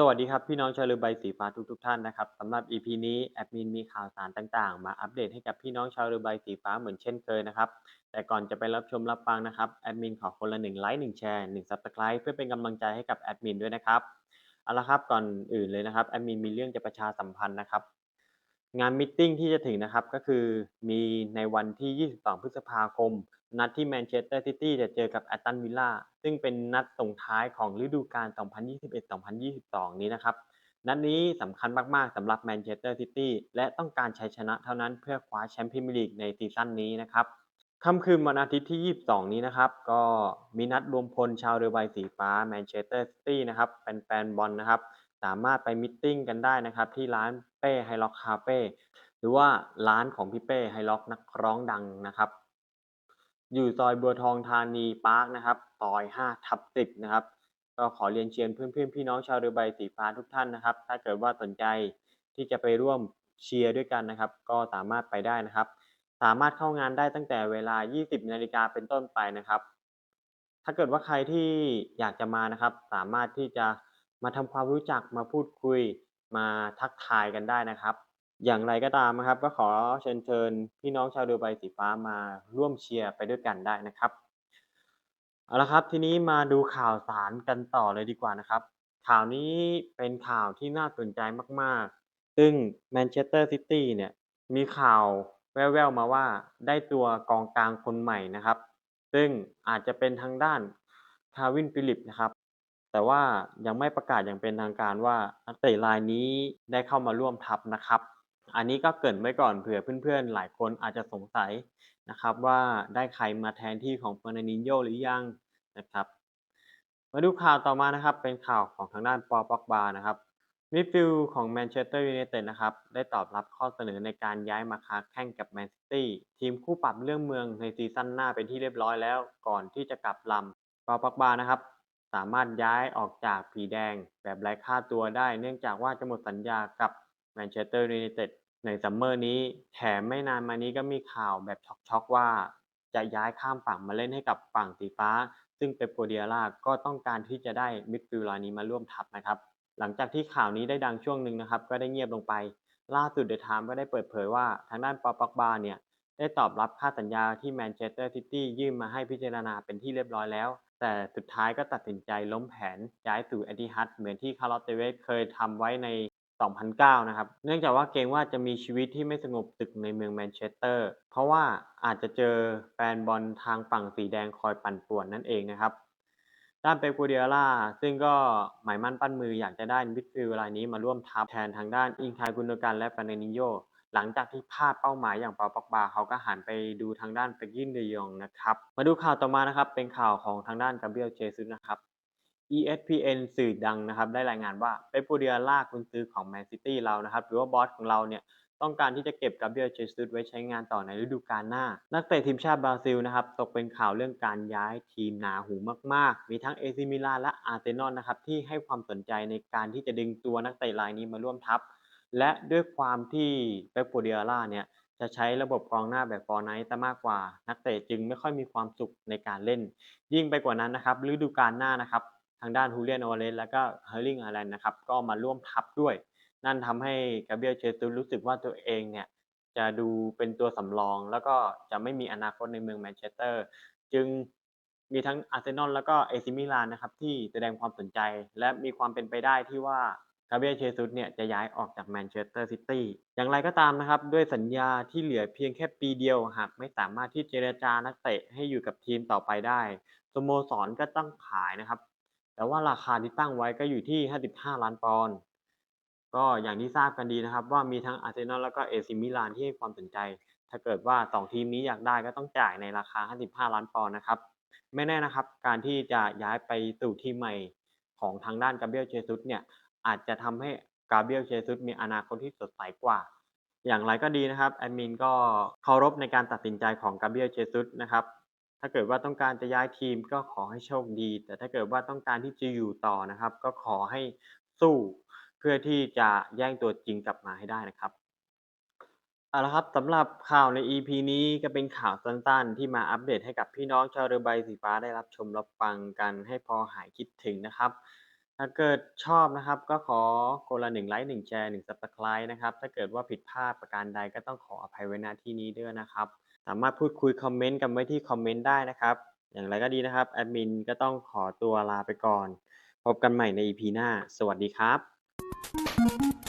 สวัสดีครับ พี่น้องชาวเรือใบสีฟ้าทุกทท่านนะครับสำหรับ EP นี้แอดมินมีข่าวสารต่างๆ มาอัปเดตให้กับพี่น้องชาวเรือใบสีฟ้าเหมือนเช่นเคยนะครับแต่ก่อนจะไปรับชมรับฟังนะครับแอดมินขอคนละหนึ่งไลค์หนึ่งแชร์หนึ่งซับสไคร b ์เพื่อเป็นกำลังใจให้กับแอดมินด้วยนะครับเอาละครับก่อนอื่นเลยนะครับแอดมินมีเรื่องจะประชาสัมพันธ์นะครับงานมิทติ้งที่จะถึงนะครับก็คือมีในวันที่ 22 พฤษภาคม นัดที่แมนเชสเตอร์ซิตี้จะเจอกับแอตตันวิลล่าซึ่งเป็นนัดส่งท้ายของฤดูกาล 2021-2022 นี้นะครับ นัดนี้สำคัญมาก ๆสำหรับแมนเชสเตอร์ซิตี้และต้องการชัยชนะเท่านั้นเพื่อคว้าแชมป์พรีเมียร์ลีกในซีซั่นนี้นะครับค่ำคืนวันอาทิตย์ที่ 22 นี้นะครับ ก็มีนัดรวมพลชาวเรือใบสีฟ้าแมนเชสเตอร์ซิตี้นะครับแฟนๆบอลนะครับ สามารถไปมิทติ้งกันได้นะครับ ที่ร้านเป้ไฮล็อกคาเฟ่หรือว่าร้านของพี่เป้ไฮล็อกนักร้องดังนะครับ อยู่ซอยบัวทองธานีปาร์คนะครับซอย5ทับ10นะครับ ก็ขอเรียนเชิญเพื่อนๆพี่น้องชาวเรือใบสีฟ้าทุกท่านนะครับ ถ้าเกิดว่าสนใจที่จะไปร่วมเชียร์ด้วยกันนะครับ ก็สามารถไปได้นะครับ สามารถเข้างานได้ตั้งแต่เวลา 20นาฬิกาเป็นต้นไปนะครับ ถ้าเกิดว่าใครที่อยากจะมานะครับ สามารถที่จะมาทำความรู้จักมาพูดคุยมาทักทายกันได้นะครับ อย่างไรก็ตามนะครับ ก็ขอเชิญเชิญพี่น้องชาวเรือใบสีฟ้ามาร่วมเชียร์ไปด้วยกันได้นะครับเอาละครับ ทีนี้มาดูข่าวสารกันต่อเลยดีกว่านะครับ ข่าวนี้เป็นข่าวที่น่าสนใจมาก ๆ ซึ่งแมนเชสเตอร์ซิตี้เนี่ยมีข่าวแว่วๆมาว่าได้ตัวกองกลางคนใหม่นะครับ ซึ่งอาจจะเป็นทางด้านคาวินฟิลิปนะครับ แต่ว่ายังไม่ประกาศอย่างเป็นทางการว่านักเตะรายนี้ได้เข้ามาร่วมทัพนะครับ อันนี้ก็เกริ่นไว้ก่อนเผื่อเพื่อนๆ หลายคนอาจจะสงสัยนะครับว่าได้ใครมาแทนที่ของเฟอร์นันดินโญหรือยังนะครับ มาดูข่าวต่อมานะครับเป็นข่าวของทางด้านปอป็อกบานะครับมิดฟิลด์ของแมนเชสเตอร์ยูไนเต็ดนะครับได้ตอบรับข้อเสนอในการย้ายมาค้าแข่งกับแมนซิตี้ทีมคู่ปรับเรื่องเมืองในซีซั่นหน้าเป็นที่เรียบร้อยแล้ว ก่อนที่จะกลับลำปอป็อกบานะครับ สามารถย้ายออกจากผีแดงแบบไร้ค่าตัวได้ เนื่องจากว่าจะหมดสัญญากับ แมนเชสเตอร์ยูไนเต็ดในซัมเมอร์นี้ แถมไม่นานมานี้ก็มีข่าวแบบช็อกๆว่า จะย้ายข้ามฝั่งมาเล่นให้กับฝั่งสีฟ้า ซึ่งเปปโกเดียร่าก็ต้องการที่จะได้มิดฟิลด์รายนี้มาร่วมทัพนะครับ หลังจากที่ข่าวนี้ได้ดังช่วงหนึ่งนะครับ ก็ได้เงียบลงไป ล่าสุดเดอะไทม์ก็ได้เปิดเผยว่าทางด้านปอป็อกบาเนี่ยได้ตอบรับค่าสัญญาที่แมนเชสเตอร์ซิตี้ยื่นมาให้พิจารณาเป็นที่เรียบร้อยแล้ว แต่สุดท้ายก็ตัดสินใจล้มแผนย้ายสู่เอติฮัดเหมือนที่คาร์ลอตเตเวสเคยทำไว้ใน 2009 นะครับ เนื่องจากว่าเกรงว่าจะมีชีวิตที่ไม่สงบศึกในเมืองแมนเชสเตอร์ เพราะว่าอาจจะเจอแฟนบอลทางฝั่งสีแดงคอยปั่นป่วนนั่นเองนะครับ ด้านเปโกเดียร่าซึ่งก็หมายมั่นปั้นมืออยากจะได้มิดฟิลด์รายนี้มาร่วมทัพแทนทางด้านอิงคายกุนโดกันและฟาเนนิโย หลังจากที่พลาดเป้าหมายอย่างปอป็อกบาเขาก็หันไปดูทางด้านเฟกยินเดยองนะครับ มาดูข่าวต่อมานะครับ เป็นข่าวของทางด้านกาเบรียลเจซุสนะครับ ESPN สื่อดังนะครับ ได้รายงานว่าเปปโกเดียร่ากุนซือของแมนซิตี้เรานะครับ หรือว่าบอสของเราเนี่ยต้องการที่จะเก็บกาเบรียลเจซุสไว้ใช้งานต่อในฤดูกาลหน้า นักเตะทีมชาติบราซิลนะครับ ตกเป็นข่าวเรื่องการย้ายทีมหนาหูมาก ๆ มีทั้งเอซิมิลาและอาร์เซนอลนะครับ ที่ให้ความสนใจในการที่จะดึงตัวนักเตะรายนี้มาร่วมทัพ และด้วยความที่เปปโกเดียร่าเนี่ยจะใช้ระบบกองหน้าแบบฟอร์ไนท์มากกว่า นักเตะจึงไม่ค่อยมีความสุขในการเล่น ยิ่งไปกว่านั้นนะครับฤดูกาลหน้านะครับ ทางด้านฮูเลียนอเลสแล้วก็เฮอร์ลิงอารันนะครับก็มาร่วมทัพด้วย นั่นทำให้กาเบียลเชซุรู้สึกว่าตัวเองเนี่ยจะดูเป็นตัวสำรอง แล้วก็จะไม่มีอนาคตในเมืองแมนเชสเตอร์ จึงมีทั้งอาร์เซนอลแล้วก็เอซิมิลานนะครับที่แสดงความสนใจ และมีความเป็นไปได้ที่ว่ากาเบียลเชซุสเนี่ยจะย้ายออกจากแมนเชสเตอร์ซิตี้อย่างไรก็ตามนะครับ ด้วยสัญญาที่เหลือเพียงแค่ปีเดียวหากไม่สามารถที่เจรจานักเตะให้อยู่กับทีมต่อไปได้สโมสรก็ต้องขายนะครับ แต่ว่าราคาที่ตั้งไว้ก็อยู่ที่ 55 ล้านปอนด์ก็อย่างที่ทราบกันดีนะครับ ว่ามีทั้งอาร์เซนอลแล้วก็เอซิมิลานที่ให้ความสนใจ ถ้าเกิดว่า 2 ทีมนี้อยากได้ก็ต้องจ่ายในราคา 55 ล้านปอนด์นะครับ ไม่แน่นะครับ การที่จะย้ายไปสู่ทีมใหม่ของทางด้านกาเบียลเจซุสเนี่ยอาจจะทำให้กาเบียลเจซุสมีอนาคตที่สดใสกว่า อย่างไรก็ดีนะครับแอดมินก็เคารพในการตัดสินใจของกาเบียลเจซุสนะครับ ถ้าเกิดว่าต้องการจะย้ายทีมก็ขอให้โชคดี แต่ถ้าเกิดว่าต้องการที่จะอยู่ต่อนะครับ ก็ขอให้สู้ เพื่อที่จะแย่งตัวจริงกลับมาให้ได้นะครับเอาละครับสำหรับข่าวใน EP นี้ก็เป็นข่าวสั้นๆ ที่มาอัปเดตให้กับพี่น้องชาวเรือใบสีฟ้าได้รับชมรับฟังกันให้พอหายคิดถึงนะครับ ถ้าเกิดชอบนะครับก็ขอคนละหนึ่งไลค์หนึ่งแชร์หนึ่ง Subscribe นะครับ ถ้าเกิดว่าผิดพลาดประการใดก็ต้องขออภัยไว้ณที่นี้ด้วยนะครับ สามารถพูดคุยคอมเมนต์กันไว้ที่คอมเมนต์ได้นะครับ อย่างไรก็ดีนะครับแอดมินก็ต้องขอตัวลาไปก่อน พบกันใหม่ใน EP หน้า สวัสดีครับ